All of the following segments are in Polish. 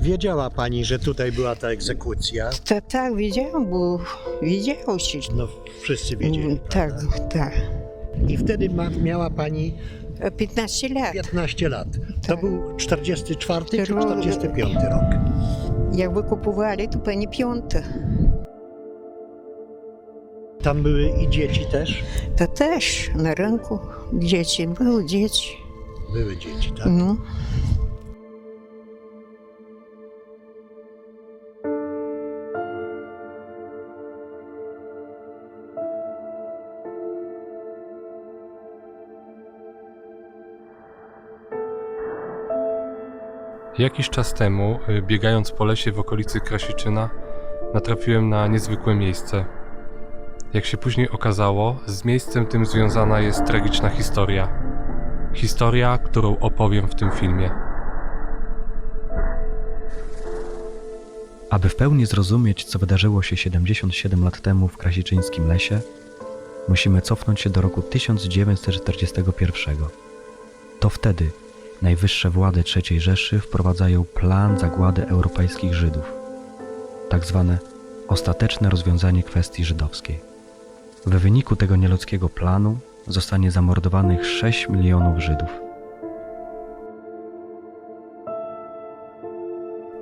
Wiedziała pani, że tutaj była ta egzekucja? Tak, tak, wiedziałam, bo wiedziało się. No wszyscy wiedzieli. Mm, tak, tak. I wtedy ma, miała pani 15 lat. 15 lat. To Tak. był 44 czy Czterwo- 45 rok? Jak wykupowali, to pani piąta. Tam były i dzieci też? To też na rynku dzieci, były dzieci. Były dzieci, tak? No. Jakiś czas temu, y, biegając po lesie w okolicy Krasiczyna, natrafiłem na niezwykłe miejsce. Jak się później okazało, z miejscem tym związana jest tragiczna historia. Historia, którą opowiem w tym filmie. Aby w pełni zrozumieć, co wydarzyło się 77 lat temu w Krasiczyńskim lesie, musimy cofnąć się do roku 1941. To wtedy najwyższe władze III Rzeszy wprowadzają plan zagłady europejskich Żydów, tak zwane ostateczne rozwiązanie kwestii żydowskiej. W wyniku tego nieludzkiego planu zostanie zamordowanych 6 milionów Żydów.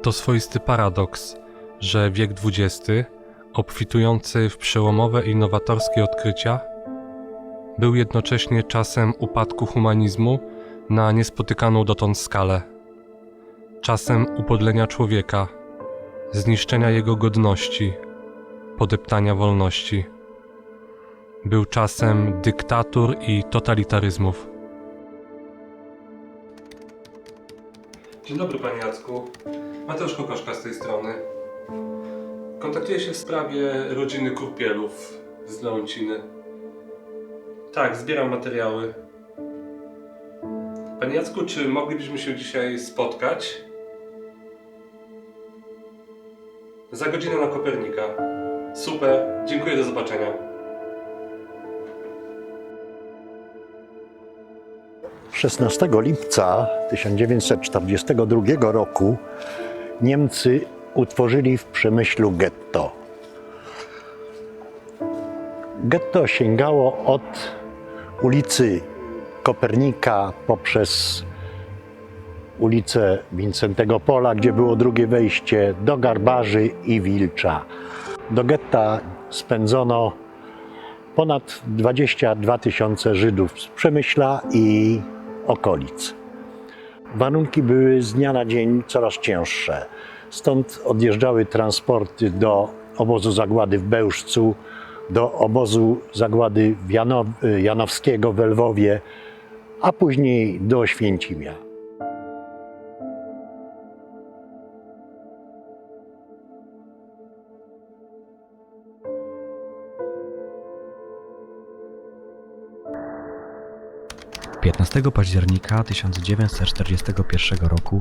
To swoisty paradoks, że wiek XX, obfitujący w przełomowe i nowatorskie odkrycia, był jednocześnie czasem upadku humanizmu na niespotykaną dotąd skalę. Czasem upodlenia człowieka, zniszczenia jego godności, podeptania wolności. Był czasem dyktatur i totalitaryzmów. Dzień dobry, panie Jacku. Mateusz Kokoszka z tej strony. Kontaktuję się w sprawie rodziny Kurpielów z Leonciny. Tak, zbieram materiały. Panie Jacku, czy moglibyśmy się dzisiaj spotkać? Za godzinę na Kopernika. Super, dziękuję, do zobaczenia. 16 lipca 1942 roku Niemcy utworzyli w Przemyślu getto. Getto sięgało od ulicy Kopernika poprzez ulicę Wincentego Pola, gdzie było drugie wejście, do Garbarzy i Wilcza. Do getta spędzono ponad 22 tysiące Żydów z Przemyśla i okolic. Warunki były z dnia na dzień coraz cięższe. Stąd odjeżdżały transporty do obozu zagłady w Bełżcu, do obozu zagłady Janow Janowskiego w Lwowie, a później do Oświęcimia. – 15 października 1941 roku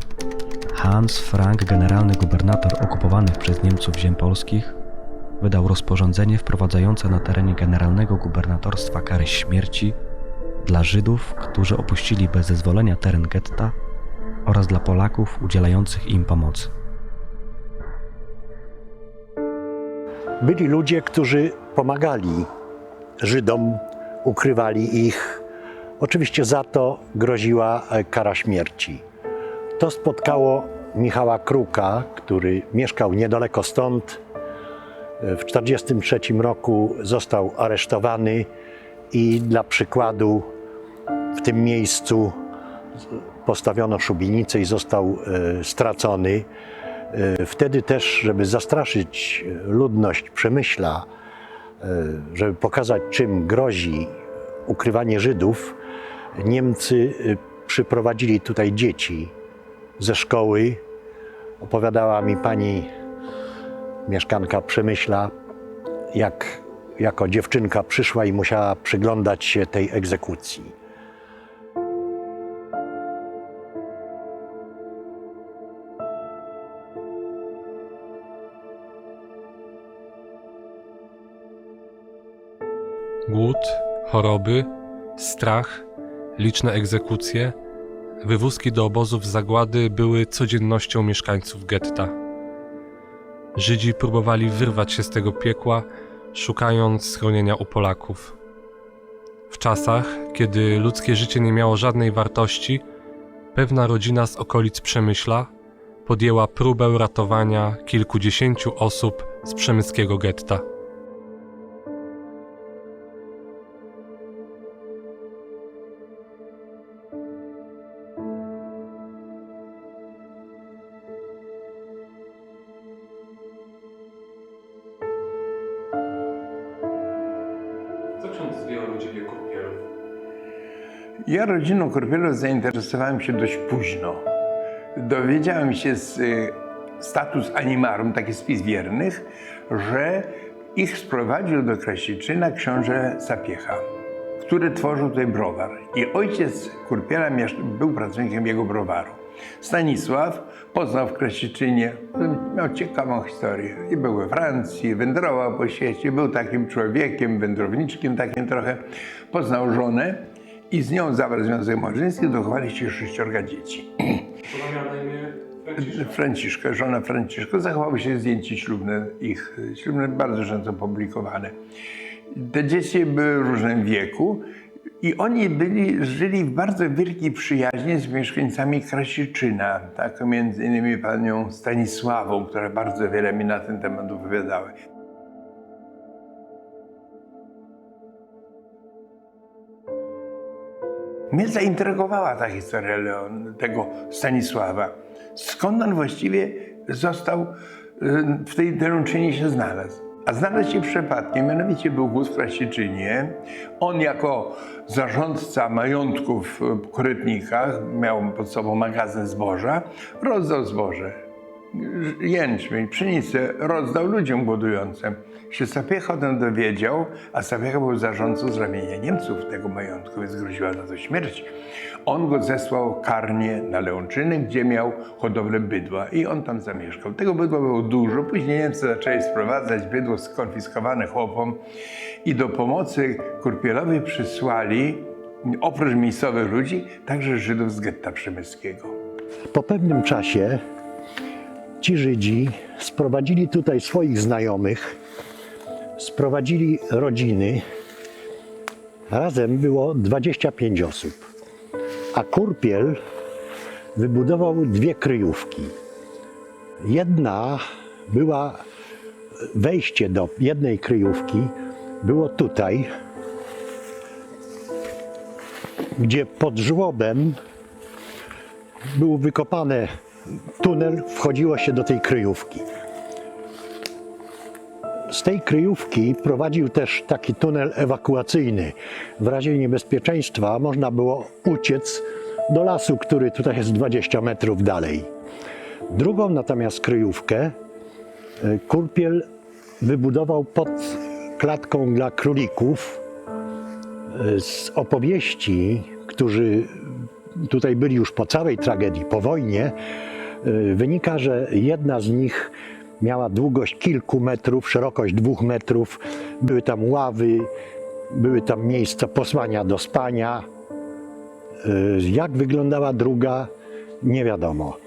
Hans Frank, generalny gubernator okupowanych przez Niemców ziem polskich, wydał rozporządzenie wprowadzające na terenie generalnego gubernatorstwa kary śmierci dla Żydów, którzy opuścili bez zezwolenia teren getta oraz dla Polaków udzielających im pomocy. Byli ludzie, którzy pomagali Żydom, ukrywali ich. Oczywiście za to groziła e, kara śmierci. To spotkało Michała Kruka, który mieszkał niedaleko stąd. W 1943 roku został aresztowany i dla przykładu w tym miejscu postawiono szubienicę i został e, stracony. E, Wtedy też, żeby zastraszyć ludność Przemyśla, e, żeby pokazać, czym grozi ukrywanie Żydów, Niemcy e, przyprowadzili tutaj dzieci ze szkoły. Opowiadała mi pani mieszkanka Przemyśla, jak jako dziewczynka przyszła i musiała przyglądać się tej egzekucji. Głód, choroby, strach, liczne egzekucje, wywózki do obozów zagłady były codziennością mieszkańców getta. Żydzi próbowali wyrwać się z tego piekła, szukając schronienia u Polaków. W czasach, kiedy ludzkie życie nie miało żadnej wartości, pewna rodzina z okolic Przemyśla podjęła próbę ratowania kilkudziesięciu osób z przemyskiego getta. Co ksiądz wie o rodzinie Kurpielów? Ja rodziną Korpielów zainteresowałem się dość późno. Dowiedziałem się z y, status animarum, taki spis wiernych, że ich sprowadził do Krasiczyna książę Sapiecha, który tworzył tutaj browar. I ojciec Kurpiela był pracownikiem jego browaru. Stanisław poznał w Krasiczynie, miał ciekawą historię. I był we Francji, wędrował po świecie, był takim człowiekiem, wędrowniczkiem takim trochę. Poznał żonę i z nią zawarł związek małżeński, dochowali się sześciorga dzieci. Ona miała na imię Franciszek. Franciszka, żona Franciszka, zachowały się zdjęcia ślubne ich, ślubne bardzo często publikowane. Te dzieci były w różnym wieku i oni byli, żyli w bardzo wielkiej przyjaźni z mieszkańcami Krasiczyna, tak, między innymi panią Stanisławą, która bardzo wiele mi na ten temat opowiadała. Mnie zaintrygowała ta historia Leon, tego Stanisława. Skąd on właściwie został, y, w tej Delączynie się znalazł? A znalazł się przypadkiem, mianowicie był głód w Krasiczynie. On jako zarządca majątków w Korytnikach, miał pod sobą magazyn zboża, rozdał zboże jęczmień, pszenicę rozdał ludziom głodującym. Się Sapiecha o tym dowiedział, a Sapiecha był zarządcą z ramienia Niemców tego majątku, więc groziła na to śmierć. On go zesłał karnie na Leonczyny, gdzie miał hodowlę bydła i on tam zamieszkał. Tego bydła było dużo, później Niemcy zaczęli sprowadzać bydło skonfiskowane chłopom i do pomocy Kurpielowi przysłali oprócz miejscowych ludzi, także Żydów z getta przemyskiego. Po pewnym czasie ci Żydzi sprowadzili tutaj swoich znajomych, sprowadzili rodziny. Razem było 25 osób. A Kurpiel wybudował dwie kryjówki. Jedna była, wejście do jednej kryjówki było tutaj, gdzie pod żłobem był wykopany tunel, wchodziło się do tej kryjówki. Z tej kryjówki prowadził też taki tunel ewakuacyjny. W razie niebezpieczeństwa można było uciec do lasu, który tutaj jest 20 metrów dalej. Drugą natomiast kryjówkę e, Kurpiel wybudował pod klatką dla królików e, z opowieści, którzy tutaj byli już po całej tragedii, po wojnie, wynika, że jedna z nich miała długość kilku metrów, szerokość dwóch metrów. Były tam ławy, były tam miejsca posłania do spania. Y, Jak wyglądała druga, nie wiadomo.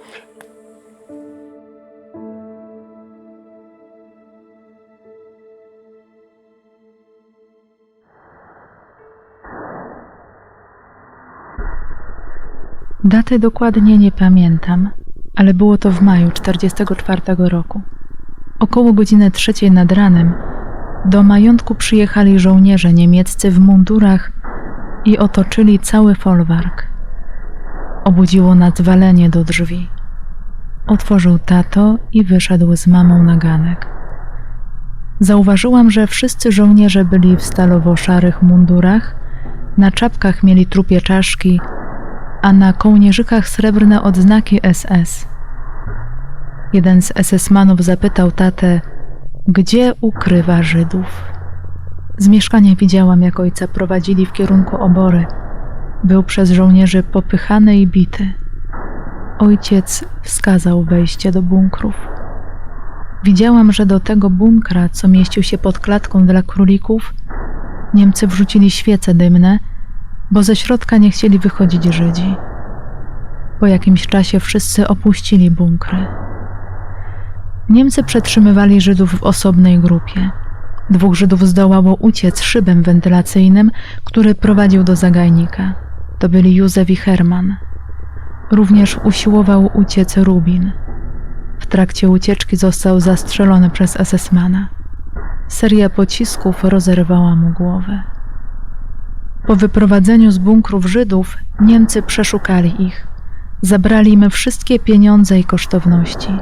Daty dokładnie nie pamiętam, ale było to w maju 44 roku. Około godziny trzeciej nad ranem do majątku przyjechali żołnierze niemieccy w mundurach i otoczyli cały folwark. Obudziło nas walenie do drzwi. Otworzył tato i wyszedł z mamą na ganek. Zauważyłam, że wszyscy żołnierze byli w stalowo-szarych mundurach, na czapkach mieli trupie czaszki, a na kołnierzykach srebrne odznaki SS. Jeden z SS-manów zapytał tatę, gdzie ukrywa Żydów. Z mieszkania widziałam, jak ojca prowadzili w kierunku obory. Był przez żołnierzy popychany i bity. Ojciec wskazał wejście do bunkrów. Widziałam, że do tego bunkra, co mieścił się pod klatką dla królików, Niemcy wrzucili świece dymne, bo ze środka nie chcieli wychodzić Żydzi. Po jakimś czasie wszyscy opuścili bunkry. Niemcy przetrzymywali Żydów w osobnej grupie. Dwóch Żydów zdołało uciec szybem wentylacyjnym, który prowadził do zagajnika. To byli Józef i Herman. Również usiłował uciec Rubin. W trakcie ucieczki został zastrzelony przez SS-mana. Seria pocisków rozerwała mu głowę. Po wyprowadzeniu z bunkrów Żydów Niemcy przeszukali ich. Zabrali im wszystkie pieniądze i kosztowności.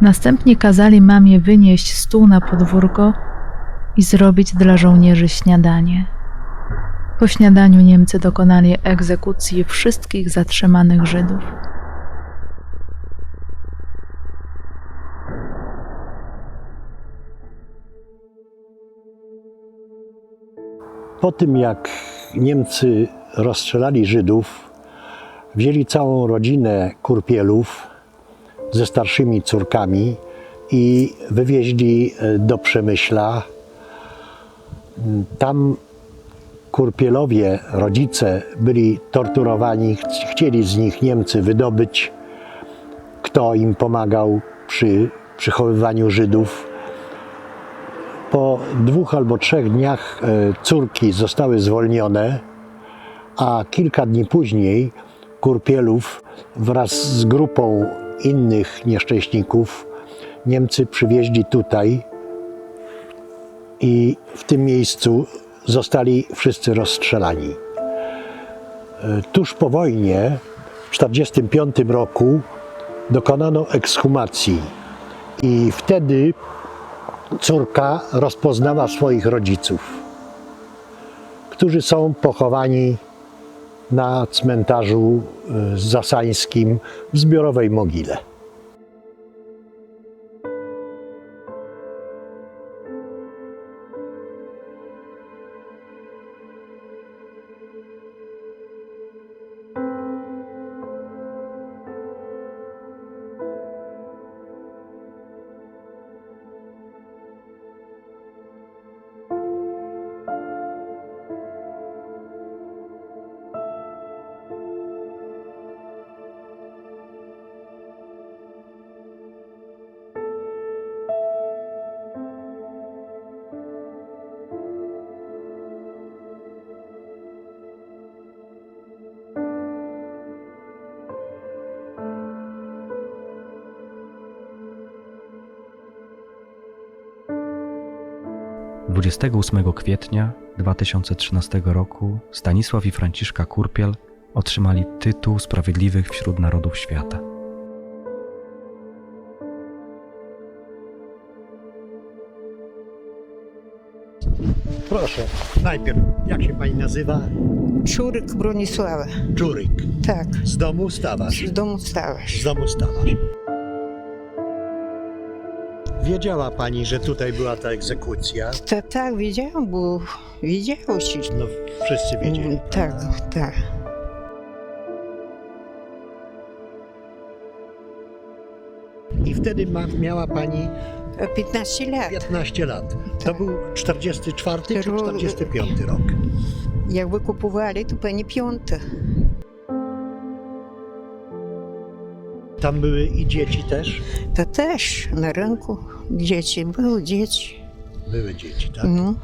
Następnie kazali mamie wynieść stół na podwórko i zrobić dla żołnierzy śniadanie. Po śniadaniu Niemcy dokonali egzekucji wszystkich zatrzymanych Żydów. Po tym, jak Niemcy rozstrzelali Żydów, wzięli całą rodzinę Kurpielów ze starszymi córkami i wywieźli e, do Przemyśla. Tam Kurpielowie, rodzice, byli torturowani, ch- chcieli z nich Niemcy wydobyć, kto im pomagał przy przechowywaniu Żydów. Po dwóch albo trzech dniach e, córki zostały zwolnione, a kilka dni później Kurpielów wraz z grupą innych nieszczęśników Niemcy przywieźli tutaj i w tym miejscu zostali wszyscy rozstrzelani. E, Tuż po wojnie, w 1945 roku, dokonano ekshumacji i wtedy córka rozpoznała swoich rodziców, którzy są pochowani na cmentarzu y, zasańskim w zbiorowej mogile. – 28 kwietnia 2013 roku Stanisław i Franciszka Kurpiel otrzymali tytuł Sprawiedliwych wśród Narodów Świata. Proszę, najpierw, jak się pani nazywa? Czurek Bronisława. Czuryk. Tak, Z domu stawasz. z domu stałaś. Z domu stawasz. Wiedziała pani, że tutaj była ta egzekucja? Ta, tak, wiedziałam, bo wiedziało się. No, wszyscy wiedzieli. Mm, Tak, tak. I wtedy ma, miała pani E, 15 lat. 15 lat. To Tak. był 44 czy Ro- 45 rok. Jak wykupowali, to pani piąta. Tam były i dzieci też? To też na rynku dzieci, były dzieci. Były dzieci, tak? No.